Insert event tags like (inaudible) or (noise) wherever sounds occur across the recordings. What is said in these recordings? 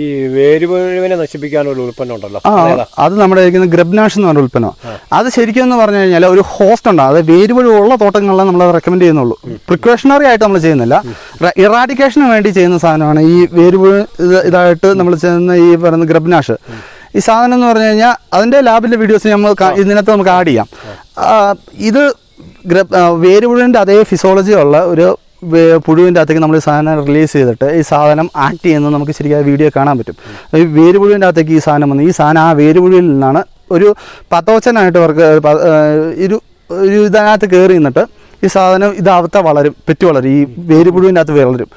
ഈ വേര് മുഴുവനെ നശിപ്പിക്കാനുള്ള ഉൽപ്പന്നം ഉണ്ടല്ലോ. ആ അത് നമ്മുടെ ഇരിക്കുന്ന ഗ്രബ്നാഷ് എന്ന് പറഞ്ഞ ഉൽപ്പന്നം. അത് ശരിക്കും എന്ന് പറഞ്ഞു കഴിഞ്ഞാൽ ഒരു ഹോസ്റ്റ് ഉണ്ട്. അത് വേരുവഴി ഉള്ള തോട്ടങ്ങളിലാണ് നമ്മൾ റെക്കമെൻഡ് ചെയ്യുന്നുള്ളൂ. പ്രിക്കോഷണറി ആയിട്ട് നമ്മൾ ചെയ്യുന്നില്ല. ഇറാഡിക്കേഷന് വേണ്ടി ചെയ്യുന്ന സാധനമാണ് ഈ വേരുവഴി ഇതായിട്ട് നമ്മൾ ചെയ്യുന്ന ഈ പറയുന്ന ഗ്രബ്നാഷ്. ഈ സാധനം എന്ന് പറഞ്ഞു കഴിഞ്ഞാൽ അതിന്റെ ലാബിന്റെ വീഡിയോസ് നമ്മൾ ഇതിനകത്ത് നമുക്ക് ആഡ് ചെയ്യാം. ഇത് ഗ്രബ് വേരുപുഴുവിന്റെ അതേ ഫിസോളജി ഉള്ള ഒരു പുഴുവിന്റെ അകത്തേക്ക് നമ്മൾ ഈ സാധനം റിലീസ് ചെയ്തിട്ട് ഈ സാധനം ആക്ട് ചെയ്യുന്നത് നമുക്ക് ആ വീഡിയോ കാണാൻ പറ്റും. ഈ വേരുപുഴുവിന്റെ അകത്തേക്ക് ഈ സാധനം വന്ന് ഈ സാധനം ആ വേരുപുഴുവിൽ നിന്നാണ് ഒരു പത്തോച്ചനായിട്ട് അവർക്ക് ആ, ഒരു ഒരു ഇതിനകത്ത് കയറി നിന്നിട്ട് ഈ സാധനം ഇതകത്ത വളരും പെറ്റു വളരും ഈ വേരുപുഴുവിന്റെ അകത്ത് വളരും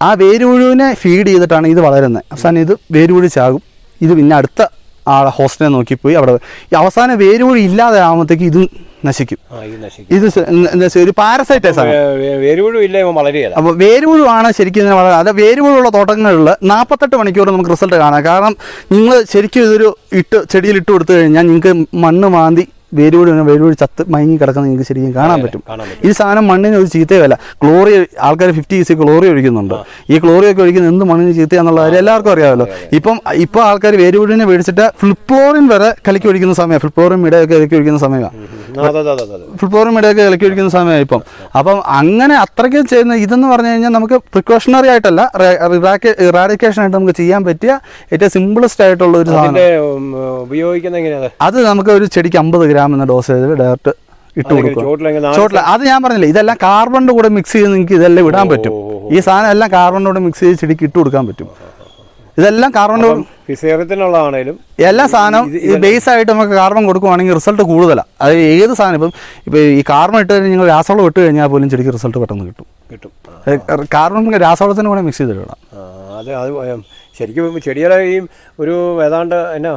ആ വേരുപുഴുവിനെ ഫീഡ് ചെയ്തിട്ടാണ് ഇത് വളരുന്നത്. അവസാനം ഇത് വേരുപുഴിച്ചാകും ചാകും. ഇത് പിന്നെ അടുത്ത ആളെ ഹോസ്റ്റലിനെ നോക്കിപ്പോയി അവിടെ. അവസാനം വേരുപുഴി ഇല്ലാതെ ആകുമ്പോഴത്തേക്ക് ഇത് നശിക്കും. ഇത് എന്താ ഒരു പാരസൈറ്റ് അപ്പൊ വേരുപുഴു ഇല്ല വളരുകയില്ല. അപ്പോൾ വേരുപുഴുവാണ് ശരിക്കും ഇതിനെ വളരെ അത് വേരുപുഴുള്ള തോട്ടങ്ങളിൽ നാൽപ്പത്തെട്ട് മണിക്കൂർ നമുക്ക് റിസൾട്ട് കാണാം. കാരണം നിങ്ങൾ ശരിക്കും ഇതൊരു ഇട്ട് ചെടിയിൽ ഇട്ട് കൊടുത്തു കഴിഞ്ഞാൽ നിങ്ങൾക്ക് മണ്ണ് മാന്തി വേരുപുഴി വേരുപുഴി ചത്ത് മയങ്ങി കിടക്കുന്ന നിങ്ങൾക്ക് ശരിക്കും കാണാൻ പറ്റും. ഈ സാധനം മണ്ണിന് ഒരു ചീത്തയല്ല ക്ലോറി ആൾക്കാർ ഫിഫ്റ്റി ഈസി ക്ലോറി ഒഴിക്കുന്നുണ്ട്. ഈ ക്ലോറി ഒക്കെ ഒഴിക്കുന്ന എന്ത് മണ്ണിന് ചീത്തയാന്നുള്ള കാര്യം എല്ലാവർക്കും അറിയാമല്ലോ. ഇപ്പം ഇപ്പം ആൾക്കാർ വേരുപുഴിനെ മേടിച്ചിട്ട് ഫ്ലിപ്ലോറിൻ വരെ കലക്കി ഒഴിക്കുന്ന സമയമാണ്. ഫ്ലിപ്ലോറിൻ മിടയൊക്കെ കലക്കി ഒഴിക്കുന്ന സമയമാണ്. ഫുട്ബോളും ഇടയൊക്കെ ഇളക്കി ഒഴിക്കുന്ന സമയമായി ഇപ്പം. അപ്പം അങ്ങനെ അത്രയ്ക്ക് ചെയ്യുന്ന ഇതെന്ന് പറഞ്ഞു കഴിഞ്ഞാൽ നമുക്ക് പ്രിക്കോഷണറി ആയിട്ടല്ല റാഡിക്കേഷൻ ആയിട്ട് നമുക്ക് ചെയ്യാൻ പറ്റിയ ഏറ്റവും സിമ്പിളസ്റ്റ് ആയിട്ടുള്ള ഒരു സാധനം. ഉപയോഗിക്കുന്നത് അത്? നമുക്ക് ഒരു ചെടിക്ക് അമ്പത് ഗ്രാം എന്ന ഡോസേജിൽ ഡയറക്റ്റ് ഇട്ട് കൊടുക്കും ചോട്ടിൽ അത് ഞാൻ പറഞ്ഞില്ലേ ഇതെല്ലാം കാർബണിന്റെ കൂടെ മിക്സ് ചെയ്ത് നിങ്ങൾക്ക് ഇതെല്ലാം ഇടാൻ പറ്റും. ഈ സാധനം എല്ലാം കാർബണിന്റെ കൂടെ മിക്സ് ചെയ്ത് ചെടിക്ക് ഇട്ട് കൊടുക്കാൻ പറ്റും. ഇതെല്ലാം കാർബണിന്റെ കൂടെ ഫിസേറത്തിനുള്ളതാണേലും എല്ലാ സാധനവും ഈ ബേസ് ആയിട്ട് നമുക്ക് കാർബൺ കൊടുക്കുവാണെങ്കിൽ റിസൾട്ട് കൂടുതലാണ് അത് ഏത് സാധനം ഇപ്പം ഇപ്പം ഈ കാർബൺ ഇട്ട് കഴിഞ്ഞാൽ നിങ്ങൾ രാസവളം ഇട്ട് കഴിഞ്ഞാൽ പോലും ചെടിക്ക് റിസൾട്ട് പെട്ടെന്ന് കിട്ടും. കിട്ടും. കാർബൺ രാസവളത്തിന് കൂടെ മിക്സ് ചെയ്തിടണം അത് അത് ശരിക്കും ചെടിയുടെ ഈ ഒരു ഏതാണ്ട് എന്നാ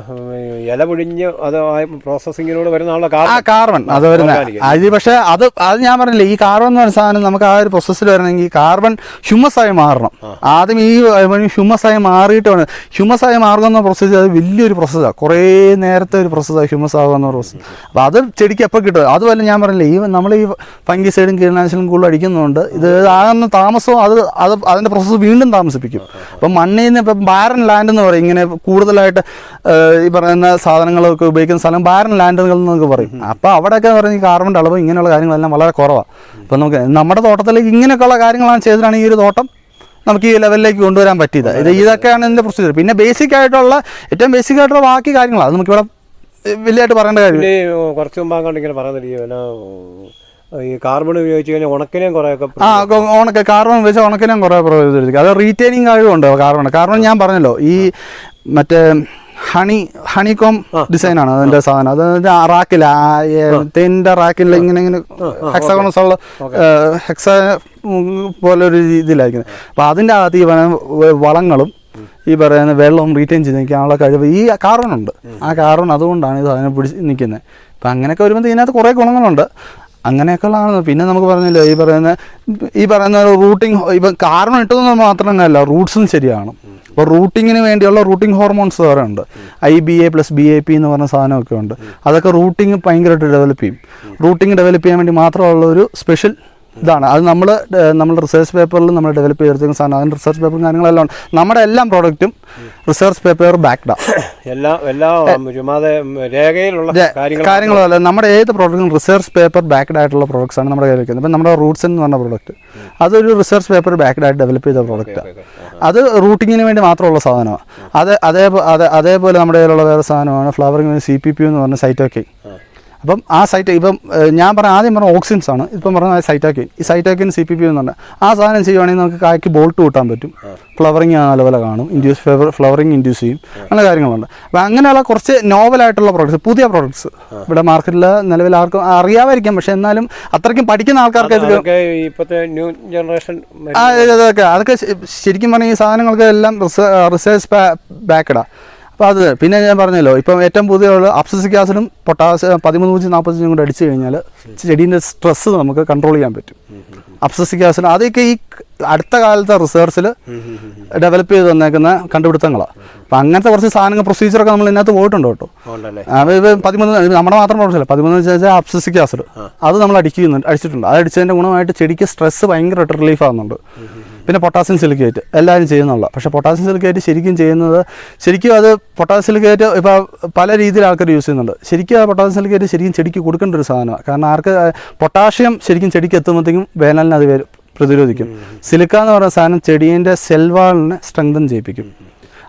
ഇല പൊഴിഞ്ഞ് അത് പ്രോസസിങ്ങിനോട് വരുന്ന ആളുടെ ആ കാർബൺ അത് വരുന്ന. അത് പക്ഷേ അത് അത് ഞാൻ പറഞ്ഞില്ലേ ഈ കാർബൺ എന്ന് പറഞ്ഞ സാധനം നമുക്ക് ആ ഒരു പ്രോസസ്സിൽ വരണമെങ്കിൽ കാർബൺ ഹ്യൂമസായി മാറണം. ആദ്യം ഈ ഹ്യൂമസായി മാറിയിട്ട് വേണം. ഹ്യൂമസായി മാറുന്ന പ്രോസസ്സ് അത് വലിയൊരു പ്രോസസ്സാണ് കുറേ നേരത്തെ ഒരു പ്രോസസ്സാണ് ഹ്യൂമസ് ആകുന്ന പ്രോസസ്സ് അപ്പോൾ അത് ചെടിക്ക് എപ്പോൾ കിട്ടും? അതുപോലെ ഞാൻ പറഞ്ഞില്ലേ ഈ നമ്മൾ ഈ ഫംഗിസൈഡും കീടനാശിനും കൂടുതൽ അടിക്കുന്നുണ്ട് ഇത് ആകുന്ന താമസവും അത് അത് അതിന്റെ പ്രോസസ്സ് വീണ്ടും താമസിപ്പിക്കും. അപ്പം മണ്ണിൽ നിന്ന് ഇപ്പം ബാരൻ ലാൻഡ് എന്ന് പറയും. ഇങ്ങനെ കൂടുതലായിട്ട് ഈ പറയുന്ന സാധനങ്ങളൊക്കെ ഉപയോഗിക്കുന്ന സ്ഥലം ബാരൻ ലാൻഡുകൾ എന്നൊക്കെ പറയും. അപ്പോൾ അവിടെയൊക്കെ പറഞ്ഞ ഈ കാർബണിന്റെ അളവ് ഇങ്ങനെയുള്ള കാര്യങ്ങളെല്ലാം വളരെ കുറവാണ് അപ്പോൾ നമുക്ക് നമ്മുടെ തോട്ടത്തിലേക്ക് ഇങ്ങനെയൊക്കെയുള്ള കാര്യങ്ങളാണ് ചെയ്തിട്ടാണ് ഈ ഒരു തോട്ടം. നമുക്ക് ഈ ലെവലിലേക്ക് കൊണ്ടുവരാൻ പറ്റിയത്. ഇത് ഇതൊക്കെയാണ് ഇതിന്റെ പ്രൊസീജിയർ പിന്നെ ബേസിക് ആയിട്ടുള്ള ഏറ്റവും ബേസിക് ആയിട്ടുള്ള ബാക്കി കാര്യങ്ങളാണ് അത് നമുക്കിവിടെ വലിയതായിട്ട് പറയേണ്ട കാര്യം കുറച്ച് മുമ്പാ കണ്ട് ഇങ്ങനെ പറയുന്നത് ഈ ഈ കാർബൺ ഉപയോഗിച്ച് കഴിഞ്ഞാൽ ഉണക്കിനെയും കുറേയൊക്കെ ആ ഉണക്ക കാർബൺ വെച്ച് ഉണക്കിനും കുറേ പ്രയോജനം അത് റീറ്റെയിനിങ് കഴിവുണ്ട് കാർബൺ കാർബൺ ഞാൻ പറഞ്ഞല്ലോ ഈ മറ്റേ ഹണി ഹണികോം ആണ് അതിന്റെ സാധനം. അത് റാക്കില്ല തേനിന്റെ റാക്കില്ല ഇങ്ങനെ ഇങ്ങനെ ഹെക്സഗോണസ് ഉള്ള ഹെക്സ പോലെ ഒരു രീതിയിലായിരിക്കുന്നത് അപ്പൊ അതിന്റെ അകത്ത് ഈ പറയുന്ന വളങ്ങളും ഈ പറയുന്ന വെള്ളവും റീറ്റെയിൻ ചെയ്ത് നിൽക്കാനുള്ള കഴിവ് ഈ കാർബൺ ഉണ്ട്. ആ കാർബൺ അതുകൊണ്ടാണ് ഇത് അതിനെ പിടിച്ച് നിൽക്കുന്നത്. അപ്പം അങ്ങനെയൊക്കെ വരുമ്പോൾ ഇതിനകത്ത് കുറേ ഗുണങ്ങളുണ്ട്. അങ്ങനെയൊക്കെയുള്ളതാണ്. പിന്നെ നമുക്ക് പറഞ്ഞില്ലേ ഈ പറയുന്ന ഈ പറയുന്ന റൂട്ടിങ് ഇപ്പം കാരണം ഇട്ടതെന്ന് മാത്രമല്ല റൂട്ട്സും ശരിയാണ്. അപ്പോൾ റൂട്ടിങ്ങിന് വേണ്ടിയുള്ള റൂട്ടിംഗ് ഹോർമോൺസ് വേറെ ഉണ്ട്. I B A plus B A P എന്ന് പറഞ്ഞ സാധനമൊക്കെ ഉണ്ട്. അതൊക്കെ റൂട്ടിങ് ഭയങ്കരമായിട്ട് ഡെവലപ്പ് ചെയ്യും. റൂട്ടിങ് ഡെവലപ്പ് ചെയ്യാൻ വേണ്ടി മാത്രമുള്ള ഒരു സ്പെഷ്യൽ ഇതാണ്. അത് നമ്മൾ നമ്മൾ റിസർച്ച് പേപ്പറിൽ നമ്മൾ ഡെവലപ്പ് ചെയ്തിരിക്കുന്ന സാധനം. അതിന്റെ റിസർച്ച് പേപ്പറും കാര്യങ്ങളെല്ലാം ഉണ്ട്. നമ്മുടെ എല്ലാ പ്രോഡക്റ്റും റിസർച്ച് പേപ്പർ ബാക്ക്ഡാണ് എല്ലാ എല്ലാ രേഖയിലുള്ള കാര്യങ്ങളല്ല നമ്മുടെ ഏത് പ്രോഡക്റ്റും റിസർച്ച് പേപ്പർ ബാക്ക്ഡ് ആയിട്ടുള്ള പ്രോഡക്ട്സ് ആണ് നമ്മുടെ കയ്യിൽ വെക്കുന്നത് ഇപ്പം നമ്മുടെ റൂട്ട്സ് എന്ന് പറഞ്ഞ പ്രോഡക്റ്റ് അതൊരു റിസർച്ച് പേപ്പർ ബാക്ക്ഡ് ആയിട്ട് ഡെവലപ്പ് ചെയ്ത പ്രോഡക്റ്റാണ് അത് റൂട്ടിങ്ങിന് വേണ്ടി മാത്രമുള്ള സാധനമാണ്. അത് അതേ അതേപോലെ നമ്മുടെ കയ്യിലുള്ള വേറെ സാധനമാണ്. ഫ്ലവറിംഗ് സി പി പി എന്ന് പറഞ്ഞ സൈറ്റോക്കെ അപ്പം ആ സൈറ്റ് ഇപ്പം ഞാൻ പറഞ്ഞ ആദ്യം പറഞ്ഞ ഓക്സിൻസ് ആണ്. ഇപ്പം പറഞ്ഞ സൈറ്റാക്കിൻ ഈ സൈറ്റാക്കിൻ സി പി പി എന്ന് പറഞ്ഞാൽ ആ സാധനം ചെയ്യുവാണെങ്കിൽ നമുക്ക് കായ്ക്ക് ബോൾട്ട് കൂട്ടാൻ പറ്റും. ഫ്ലവറിങ് നല്ലപോലെ കാണും. ഇൻഡ്യൂസ് ഫ്ലവറിങ് ഇൻഡ്യൂസ് ചെയ്യും. അങ്ങനെ കാര്യങ്ങളുണ്ട് അപ്പം അങ്ങനെയുള്ള കുറച്ച് നോവലായിട്ടുള്ള പ്രോഡക്ട്സ് പുതിയ പ്രോഡക്ട്സ് ഇവിടെ മാർക്കറ്റിൽ നിലവിൽ ആർക്കും അറിയാമായിരിക്കാം. പക്ഷെ എന്നാലും അത്രയ്ക്കും പഠിക്കുന്ന ആൾക്കാർക്ക് ന്യൂ ജനറേഷൻ അതൊക്കെ അതൊക്കെ. ശരിക്കും പറഞ്ഞാൽ ഈ സാധനങ്ങൾക്ക് എല്ലാം റിസേർച്ച് ബാക്കഡാ അപ്പോൾ അത് പിന്നെ ഞാൻ പറഞ്ഞല്ലോ ഇപ്പം ഏറ്റവും പുതിയ അപ്സസിക് ആസിഡും പൊട്ടാസ്യം പതിമൂന്ന് പൂജ്യം നാൽപ്പത്തഞ്ചും കൂടെ അടിച്ചു കഴിഞ്ഞാൽ ചെടീന്റെ സ്ട്രെസ്സ് നമുക്ക് കൺട്രോൾ ചെയ്യാൻ പറ്റും. അപ്സസിക് ആസിഡ് അതൊക്കെ ഈ അടുത്ത കാലത്തെ റിസർച്ചിൽ ഡെവലപ്പ് ചെയ്ത് തന്നേക്കുന്ന കണ്ടുപിടുത്തങ്ങളാണ് അപ്പം അങ്ങനത്തെ കുറച്ച് സാധനങ്ങൾ പ്രൊസീജിയറൊക്കെ നമ്മൾ ഇതിനകത്ത് പോയിട്ടുണ്ട് കേട്ടോ. പതിമൂന്ന് നമ്മുടെ മാത്രം പ്രൊഡക്റ്റ് പതിമൂന്ന് വെച്ചാൽ അപ്സസിക് ആസിഡ്. അത് നമ്മൾ അടിക്കുന്നുണ്ട് അടിച്ചിട്ടുണ്ട്. അത് അടിച്ചതിന്റെ ഗുണമായിട്ട് ചെടിക്ക് സ്ട്രെസ്സ് ഭയങ്കരമായിട്ട് റിലീഫ് ആകുന്നുണ്ട് പിന്നെ പൊട്ടാസ്യം സിലിക്കേറ്റ് എല്ലാവരും ചെയ്യുന്നുള്ള പക്ഷെ പൊട്ടാസ്യം സിലിക്കേറ്റ് ശരിക്കും ചെയ്യുന്നത് ശരിക്കും അത് പൊട്ടാസ്യം സിലിക്കേറ്റ് ഇപ്പോൾ പല രീതിയിൽ ആൾക്കാർ യൂസ് ചെയ്യുന്നുണ്ട്. ശരിക്കും ആ പൊട്ടാസ്യം സിലിക്കേറ്റ് ശരിക്കും ചെടിക്ക് കൊടുക്കേണ്ട ഒരു സാധനമാണ് കാരണം ആർക്ക് പൊട്ടാഷ്യം ശരിക്കും ചെടിക്ക് എത്തുമ്പോഴത്തേക്കും വേനലിന് അത് വരും പ്രതിരോധിക്കും. സിലിക്ക എന്ന് പറയുന്ന സാധനം ചെടീന്റെ സെൽവാളിനെ സ്ട്രെങ്തൻ ചെയ്യിപ്പിക്കും.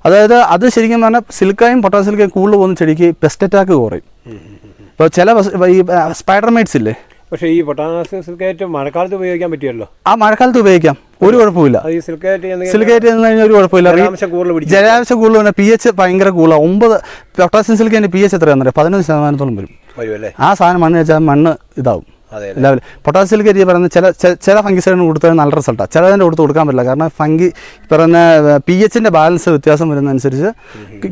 അതായത് അത് ശരിക്കും പറഞ്ഞാൽ സിലിക്കായും പൊട്ടാസ്യം സിലിക്കയും കൂടുതൽ പോകുന്ന ചെടിക്ക് പെസ്റ്റ് അറ്റാക്ക് കുറയും. ഇപ്പോൾ ചില ഈ സ്പൈഡർ മൈറ്റ്സ് ഇല്ലേ? പക്ഷേ ഈ പൊട്ടാസ്യം സിൽക്കേറ്റ് മഴക്കാലത്ത് ഉപയോഗിക്കാൻ പറ്റുമല്ലോ ആ മഴക്കാലത്ത് ഉപയോഗിക്കാം. ഒരു കുഴപ്പമില്ല ഈ സിൽക്കേറ്റ് സിലിക്കേറ്റ് എന്ന് കഴിഞ്ഞാൽ ഒരു കുഴപ്പമില്ല ജലാംശം കൂടുതൽ തന്നെ പി എച്ച് ഭയങ്കര കൂടുതലാണ് ഒമ്പത് പൊട്ടാസ്യം സിലിക്കേന്റെ പി എച്ച് എത്രയാണെന്നറിയാം? പതിനൊന്ന് ശതമാനത്തോളം വരും. ആ സാധനം മണ്ണ് വെച്ചാൽ മണ്ണ് ഇതാവും. ലെവൽ പൊട്ടാസ്യം സിലിക്കേറ്റ് ഈ പറയുന്ന ചില ചില ഫംഗിസൈഡിന് കൊടുത്താൽ നല്ല റിസൾട്ടാണ് ചിലതിന്റെ കൊടുത്ത് കൊടുക്കാൻ പറ്റില്ല. കാരണം ഫംഗി പറയുന്ന പി എച്ചിന്റെ ബാലൻസ് വ്യത്യാസം വരുന്നതനുസരിച്ച്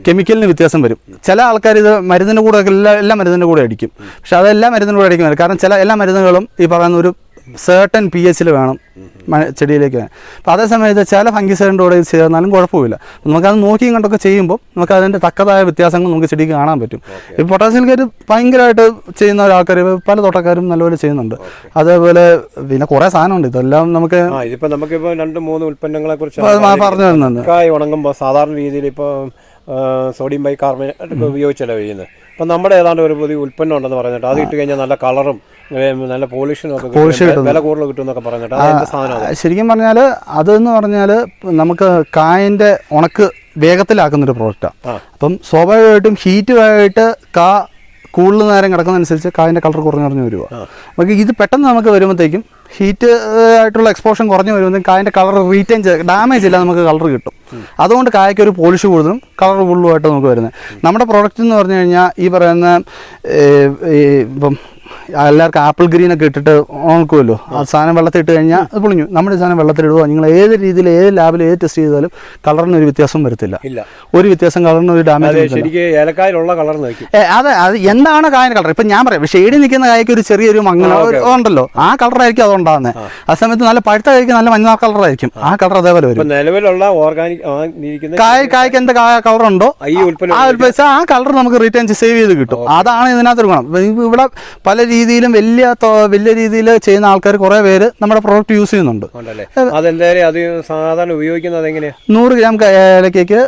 കെമിക്കലിന് വ്യത്യാസം വരും. ചില ആൾക്കാർ ഇത് മരുന്നിന്റെ കൂടെ എല്ലാ എല്ലാ മരുന്നിന്റെ കൂടെ അടിക്കും. പക്ഷെ അതെല്ലാ മരുന്നിന്റെ കൂടെ അടിക്കും. കാരണം ചില എല്ലാ മരുന്നുകളും ഈ പറയുന്ന ഒരു സേർട്ടൺ പി എച്ചിൽ വേണം. ചെടിയിലേക്ക്. അപ്പോൾ അതേ സമയത്ത് ചില ഫംഗിസൈഡിന്റെ കൂടെ ഇത് ചേർന്നാലും കുഴപ്പമില്ല. നമുക്കത് നോക്കിയും കണ്ടൊക്കെ ചെയ്യുമ്പോൾ നമുക്ക് അതിന്റെ തക്കതായ വ്യത്യാസങ്ങൾ നമുക്ക് ചെടിക്ക് കാണാൻ പറ്റും. ഈ പൊട്ടാസ്യം കയറ്റ് ഭയങ്കരമായിട്ട് ചെയ്യുന്ന ഒരാൾക്കാർ പല തോട്ടക്കാരും നല്ലപോലെ ചെയ്യുന്നുണ്ട്. അതേപോലെ പിന്നെ കുറേ സാധനമുണ്ട്. ഇതെല്ലാം നമുക്ക് ഇതിപ്പോൾ നമുക്കിപ്പോൾ നമുക്കിപ്പോ രണ്ട് മൂന്ന് ഉൽപ്പന്നങ്ങളെ കുറിച്ച് പറഞ്ഞു തരുന്നുണ്ട്. കായ് ഉണങ്ങുമ്പോൾ സാധാരണ രീതിയിൽ ഇപ്പോൾ സോഡിയം ബൈ കാർബണേറ്റ് ഉപയോഗിച്ചല്ല കഴിയുന്നത് അപ്പം നമ്മുടെ ഏതാണ്ട് ഒരു പുതിയ ഉൽപ്പന്നം ഉണ്ടെന്ന് പറഞ്ഞിട്ട് അത് ഇട്ട് കഴിഞ്ഞാൽ നല്ല കളറും നല്ല. വില കൂടുതൽ പറഞ്ഞിട്ട് ശരിക്കും പറഞ്ഞാൽ അതെന്ന് പറഞ്ഞാൽ നമുക്ക് കായന്റെ ഉണക്ക് വേഗത്തിലാക്കുന്നൊരു പ്രോഡക്റ്റാണ്. അപ്പം സ്വാഭാവികമായിട്ടും ഹീറ്റുമായിട്ട് കാ കൂടുതൽ നേരം കിടക്കുന്നതനുസരിച്ച് കായന്റെ കളർ കുറഞ്ഞു കുറഞ്ഞു വരിക നമുക്ക് ഇത് പെട്ടെന്ന് നമുക്ക് വരുമ്പോഴത്തേക്കും ഹീറ്റ് ആയിട്ടുള്ള എക്സ്പോഷൻ കുറഞ്ഞു വരുമ്പോഴത്തേക്കും കായന്റെ കളർ റീറ്റൈൻ ഡാമേജ് ഇല്ല നമുക്ക് കളർ കിട്ടും. അതുകൊണ്ട് കായയ്ക്ക് ഒരു പോളിഷ് കൂടുതലും കളർ കൂടുതലുമായിട്ട് നമുക്ക് വരുന്നത്. നമ്മുടെ പ്രോഡക്റ്റ് എന്ന് പറഞ്ഞു കഴിഞ്ഞാൽ ഈ പറയുന്ന ഇപ്പം എല്ലാവർക്കും ആപ്പിൾ ഗ്രീൻ ഒക്കെ ഇട്ടിട്ട് ഉണക്കുമല്ലോ. ആ സാധനം വെള്ളത്തിൽ ഇട്ട് കഴിഞ്ഞാൽ അത് പൊളിഞ്ഞു. നമ്മുടെ സാധനം വെള്ളത്തിൽ ഇടുവോ? നിങ്ങൾ ഏത് രീതിയിൽ ഏത് ലാബിൽ ഏത് ടെസ്റ്റ് ചെയ്താലും കളറിന് ഒരു വ്യത്യാസം വരത്തില്ല. ഒരു വ്യത്യാസം കളറിന് ഒരു ഡാമേജ് കളർ അതെ അത് എന്താണ് കായന കളർ ഇപ്പം ഞാൻ പറയാം ഷെയ്ഡിൽ നിൽക്കുന്ന കായ്ക്ക് ഒരു ചെറിയൊരു മങ്ങന ഒരു- ഉണ്ടല്ലോ. ആ കളറായിരിക്കും അത് ഉണ്ടാകുന്നത് ആ. സമയത്ത് നല്ല പഴുത്ത കായ്ക്ക് നല്ല മഞ്ഞ കളറായിരിക്കും ആ. കളർ അതേപോലെ വരും. നിലവിലുള്ള ഓർഗാനിക് കായ് കായ്ക്ക് എന്ത് കളർ ഉണ്ടോ? ആ ഉൽപ്പന്നം ആ കളർ നമുക്ക് റിട്ടേൺ സേവ് ചെയ്ത് കിട്ടും. അതാണ് ഇതിനകത്തൊരു ഗുണം. ഇവിടെ പല രീതിയിലും വലിയ വലിയ രീതിയിൽ ചെയ്യുന്ന ആൾക്കാർ കുറേ പേര് നമ്മുടെ പ്രോഡക്റ്റ് യൂസ് ചെയ്യുന്നുണ്ട്. അതെന്തായാലും അത് സാധാരണ ഉപയോഗിക്കുന്നത് എങ്ങനെയാ? നൂറ് ഗ്രാം ഏലക്കയ്ക്ക്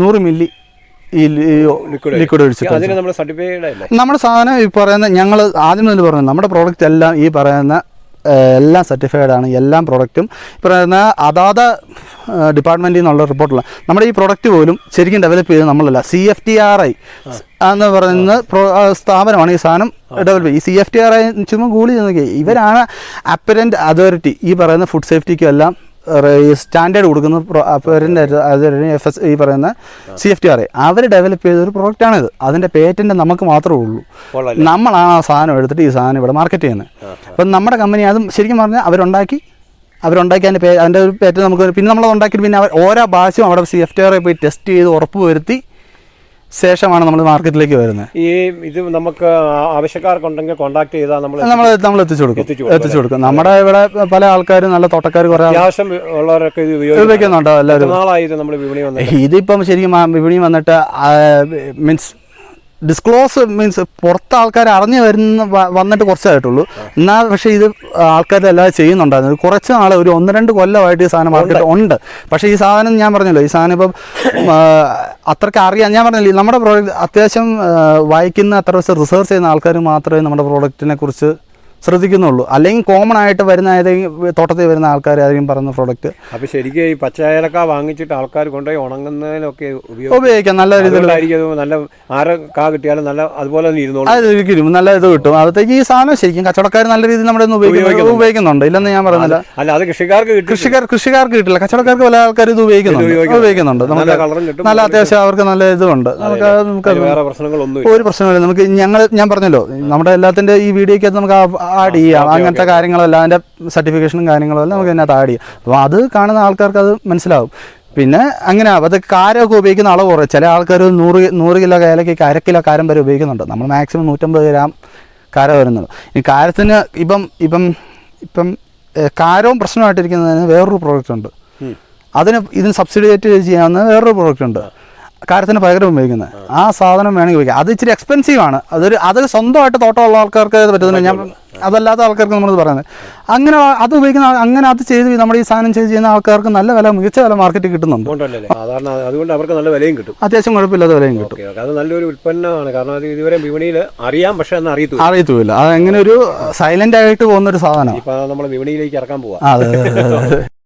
നൂറ് മില്ലി ഈ ലിക്വിഡ് ഒഴിച്ചിട്ട് നമ്മുടെ സാധനം ഈ പറയുന്ന ഞങ്ങൾ ആദ്യം മുതൽ പറഞ്ഞു നമ്മുടെ പ്രോഡക്റ്റ് എല്ലാം ഈ പറയുന്ന എല്ലാം സർട്ടിഫൈഡ് ആണ്. എല്ലാം പ്രൊഡക്റ്റും ഇപ്പോൾ പറയുന്ന അതാത് ഡിപ്പാർട്ട്മെന്റിൽ നിന്നുള്ള റിപ്പോർട്ടുള്ള നമ്മുടെ ഈ പ്രൊഡക്റ്റ് പോലും ശരിക്കും ഡെവലപ്പ് ചെയ്ത് നമ്മളല്ല. C F T R I എന്ന് പറയുന്ന സ്ഥാപനമാണ് ഈ സാധനം ഡെവലപ്പ് ഈ C F T R I ചുമ്മാ ഗൂഗിൾ ചെയ്ത് നോക്കിയാൽ ഇവരാണ് അപ്പരന്റ് അതോറിറ്റി ഈ പറയുന്ന ഫുഡ് സേഫ്റ്റിക്കും എല്ലാം സ്റ്റാൻഡേർഡ് കൊടുക്കുന്ന എഫ് എസ് ഈ പറയുന്ന സി എഫ് ടി ആർ അവർ ഡെവലപ്പ് ചെയ്ത ഒരു പ്രോഡക്റ്റാണിത് അതിന്റെ പേറ്റന്റ് നമുക്ക് മാത്രമേ ഉള്ളൂ. നമ്മളാണ് ആ സാധനം എടുത്തിട്ട് ഈ സാധനം ഇവിടെ മാർക്കറ്റ് ചെയ്യുന്നത് അപ്പം നമ്മുടെ കമ്പനി അതും ശരിക്കും പറഞ്ഞാൽ അവരുണ്ടാക്കി അവരുണ്ടാക്കി അതിന്റെ പേ അതിന്റെ ഒരു പേറ്റൻ നമുക്ക് പിന്നെ നമ്മളത് ഉണ്ടാക്കിയിട്ട് പിന്നെ അവർ ഓരോ ഭാഷയും അവിടെ സി എഫ് ടി ആർ പോയി ടെസ്റ്റ് ചെയ്ത് ഉറപ്പ് വരുത്തി ശേഷമാണ് നമ്മൾ മാർക്കറ്റിലേക്ക് വരുന്നത്. ഈ ഇത് നമുക്ക് ആവശ്യക്കാർക്കുണ്ടെങ്കിൽ കോണ്ടാക്ട് ചെയ്താൽ നമ്മൾ നമ്മൾ നമ്മൾ എത്തിച്ചു കൊടുക്കും. എത്തിച്ചു കൊടുക്കും, നമ്മുടെ ഇവിടെ പല ആൾക്കാരും നല്ല തോട്ടക്കാർ കുറേ അത്യാവശ്യം ഉള്ളവരൊക്കെ ഇത് ഉപയോഗിക്കും ഉപയോഗിക്കുന്നുണ്ടോ എല്ലാവരും? നാളായി നമ്മൾ വിപണി വന്നത് ഇതിപ്പം ശരിക്കും വിപണി വന്നിട്ട് മീൻസ് ഡിസ്ക്ലോസ് മീൻസ് പുറത്ത് ആൾക്കാർ അറിഞ്ഞു വരുന്ന വന്നിട്ട് കുറച്ചായിട്ടുള്ളൂ എന്നാൽ പക്ഷേ ഇത് ആൾക്കാർ എല്ലാവരും ചെയ്യുന്നുണ്ടായിരുന്നു. കുറച്ച് നാൾ ഒരു ഒന്ന് രണ്ട് കൊല്ലമായിട്ട് ഈ സാധനം മാർക്കറ്റ് ഉണ്ട്. പക്ഷേ ഈ സാധനം ഞാൻ പറഞ്ഞല്ലോ ഈ സാധനം ഇപ്പം അത്രയ്ക്ക് അറിയാം. ഞാൻ പറഞ്ഞില്ലേ നമ്മുടെ പ്രോഡക്റ്റ് അത്യാവശ്യം വായിക്കുന്ന അത്ര റിസർച്ച് ചെയ്യുന്ന ആൾക്കാർ മാത്രമേ നമ്മുടെ പ്രോഡക്റ്റിനെ കുറിച്ച് ശ്രദ്ധിക്കുന്നുള്ളൂ. അല്ലെങ്കിൽ കോമൺ ആയിട്ട് വരുന്ന ഏതെങ്കിലും തോട്ടത്തിൽ വരുന്ന ആൾക്കാർ ആൾക്കാരായിരിക്കും പറയുന്ന പ്രോഡക്റ്റ് അപ്പൊ ശരിക്കും ഈ പച്ചയേലക്ക വാങ്ങിച്ചിട്ട് ആൾക്കാർ കൊണ്ടുപോയി ഉണങ്ങുന്നതിനൊക്കെ ഉപയോഗിക്കും. നല്ല രീതിയിലായിരിക്കും നല്ല ആരെ കാ കിട്ടിയാലും നല്ല അതുപോലെ തന്നെ ഇരുന്നോളും. നല്ല ഇത് കിട്ടും. അകത്തേക്ക് ഈ സാധനം ശരിക്കും കച്ചവടക്കാർ നല്ല രീതിയിൽ നമ്മുടെ ഉപയോഗിക്കുന്നുണ്ട്. ഇല്ലെന്ന് ഞാൻ പറയുന്നില്ല. അല്ല അത് കൃഷിക്കാർക്ക് കൃഷിക്കാർ കൃഷിക്കാർക്ക് കിട്ടില്ല. കച്ചവടക്കാർക്ക് പല ആൾക്കാർ ഇത് ഉപയോഗിക്കുന്നുണ്ട്. ഉപയോഗിക്കുന്നുണ്ട്. നമുക്ക് നല്ല അത്യാവശ്യം അവർക്ക് നല്ല ഇതുണ്ട്. നമുക്ക് നമുക്ക് ഒരു പ്രശ്നമില്ല നമുക്ക് ഞങ്ങൾ ഞാൻ പറഞ്ഞല്ലോ നമ്മുടെ എല്ലാത്തിന്റെ ഈ വീഡിയോക്കകത്ത് നമുക്ക് ആഡ് ചെയ്യാം. അങ്ങനത്തെ കാര്യങ്ങളെല്ലാം അതിന്റെ സർട്ടിഫിക്കേഷനും കാര്യങ്ങളും എല്ലാം നമുക്ക് അതിനകത്ത് ആഡ് ചെയ്യാം. അപ്പോൾ അത് കാണുന്ന ആൾക്കാർക്ക് അത് മനസ്സിലാവും. പിന്നെ അങ്ങനെ അത് കാരമൊക്കെ ഉപയോഗിക്കുന്ന അളവ് കുറവ് ചില ആൾക്കാർ നൂറ് നൂറ് കിലോ കയലൊക്കെ അര കിലോ കാരം വരെ ഉപയോഗിക്കുന്നുണ്ട്. നമ്മൾ മാക്സിമം നൂറ്റമ്പത് ഗ്രാം കാര വരുന്നുള്ളൂ. ഈ കാരത്തിന് ഇപ്പം ഇപ്പം ഇപ്പം കാരവും പ്രശ്നമായിട്ടിരിക്കുന്നതിന് വേറൊരു പ്രോഡക്റ്റ് ഉണ്ട്. അതിന് ഇതിന് സബ്സിഡി ചെയ്യാവുന്ന വേറൊരു പ്രോഡക്റ്റ് ഉണ്ട്. കാര്യത്തിന് പകരം ഉപയോഗിക്കുന്നത്. ആ. സാധനം വേണമെങ്കിൽ ഉപയോഗിക്കാം. അത് ഇച്ചിരി എക്സ്പെൻസീവ് ആണ്. അതൊരു അത് സ്വന്തമായിട്ട് തോട്ടമുള്ള ആൾക്കാർക്ക് പറ്റുന്നില്ല ഞാൻ അതല്ലാത്ത ആൾക്കാർക്ക് നമ്മൾ പറയുന്നത്. അങ്ങനെ അത് ഉപയോഗിക്കുന്ന അങ്ങനെ അത് ചെയ്ത് നമ്മുടെ ഈ സാധനം ചെയ്ത് ചെയ്യുന്ന ആൾക്കാർക്ക് നല്ല വില മികച്ച വില മാർക്കറ്റിൽ കിട്ടുന്നുണ്ട്. സാധാരണ അതുകൊണ്ട് അവർക്ക് നല്ല വിലയും കിട്ടും. അത്യാവശ്യം കുഴപ്പമില്ലാത്ത വിലയും കിട്ടും. അത് നല്ലൊരു ഉൽപ്പന്നമാണ്. കാരണം അത് ഇതുവരെ വിപണിയിൽ അറിയാം പക്ഷെ അന്ന് അറിയത്തു അറിയത്തുമില്ല. അത് എങ്ങനെ ഒരു സൈലന്റ് ആയിട്ട് പോകുന്ന ഒരു സാധനം നമ്മൾ വിപണിയിലേക്ക് ഇറക്കാൻ പോവാ. അതെ. (laughs)